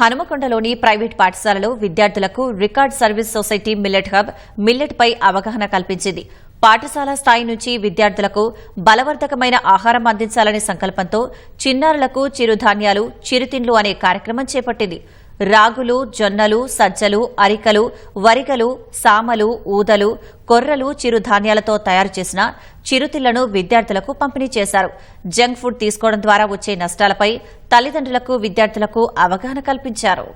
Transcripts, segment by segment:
హనుమకొండలోని private పాఠశాలలో విద్యార్థులకు record service society millet hub millet పై అవగాహన కల్పించింది. పాఠశాల స్థాయి నుంచి విద్యార్థులకు బలవర్ధకమైన ఆహారం అందించాలనే సంకల్పంతో చిన్నారులకు చిరుధాన్యాలు చిరుతిండ్లు అనే కార్యక్రమం చేపట్టింది. రాగులు జొన్నలు సజ్జలు అరికలు వరిగలు సామలు ఊదలు కొర్రలు చిరుధాన్యాలతో తయారు చేసిన చిరుతిళ్ళను విద్యార్థులకు పంపిణీ చేశారు. జంక్ ఫుడ్ తీసుకోవడం ద్వారా వచ్చే నష్టాలపై తల్లిదండ్రులకు విద్యార్థులకు అవగాహన కల్పించారు.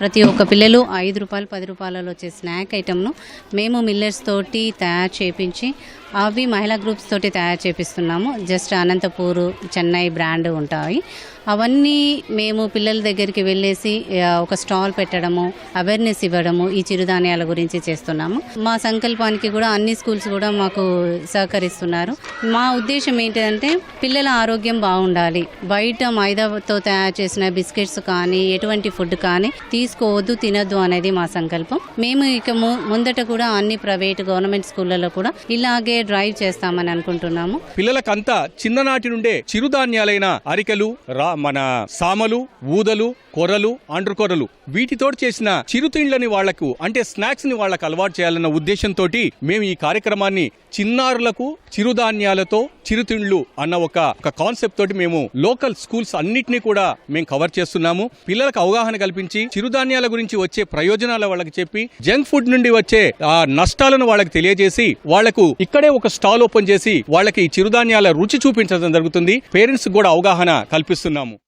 ప్రతి ఒక్క పిల్లలు ఐదు రూపాయలు పది రూపాయలలో వచ్చే స్నాక్ ఐటమ్ను మేము మిల్లర్స్ తోటి తయారు చేపించి అవి మహిళా గ్రూప్స్ తోటి తయారు చేపిస్తున్నాము. జస్ట్ అనంతపూరు చెన్నై బ్రాండ్ ఉంటాయి. అవన్నీ మేము పిల్లల దగ్గరికి వెళ్ళేసి ఒక స్టాల్ పెట్టడము అవేర్నెస్ ఇవ్వడము ఈ చిరుధాన్యాల గురించి చేస్తున్నాము. మా సంకల్పానికి కూడా అన్ని స్కూల్స్ కూడా మాకు సహకరిస్తున్నారు. మా ఉద్దేశం ఏంటంటే పిల్లల ఆరోగ్యం బాగుండాలి. బయట మైదాతో తయారు చేసిన బిస్కెట్స్ కానీ ఎటువంటి ఫుడ్ కానీ తీసుకోవద్దు తినద్దు అనేది మా సంకల్పం. మేము ఇక ముందట కూడా అన్ని ప్రైవేట్ గవర్నమెంట్ స్కూళ్ళలో కూడా ఇలాగే డ్రైవ్ చేస్తామని అనుకుంటున్నాము. పిల్లలకంతా చిన్ననాటి నుండే చిరుధాన్యాలైన అరికలు రా మన సామలు ఊదలు కొరలు అండ్రుకొరలు వీటితో చేసిన చిరుతిండ్లని వాళ్ళకు అంటే స్నాక్స్ని వాళ్ళకు అలవాటు చేయాలన్న ఉద్దేశంతో మేము ఈ కార్యక్రమాన్ని చిన్నారులకు చిరుధాన్యాలతో చిరుతిండ్లు అన్న ఒక ఒక కాన్సెప్ట్ తోటి మేము లోకల్ స్కూల్స్ అన్నిటినీ కూడా మేము కవర్ చేస్తున్నాము. పిల్లలకు అవగాహన కల్పించి చిరుధాన్యాల గురించి వచ్చే ప్రయోజనాలు వాళ్ళకి చెప్పి జంక్ ఫుడ్ నుండి వచ్చే ఆ నష్టాలను వాళ్ళకి తెలియజేసి వాళ్ళకు ఇక్కడే ఒక స్టాల్ ఓపెన్ చేసి వాళ్ళకి చిరుధాన్యాల రుచి చూపించడం జరుగుతుంది. పేరెంట్స్ కూడా అవగాహన కల్పిస్తున్నాము.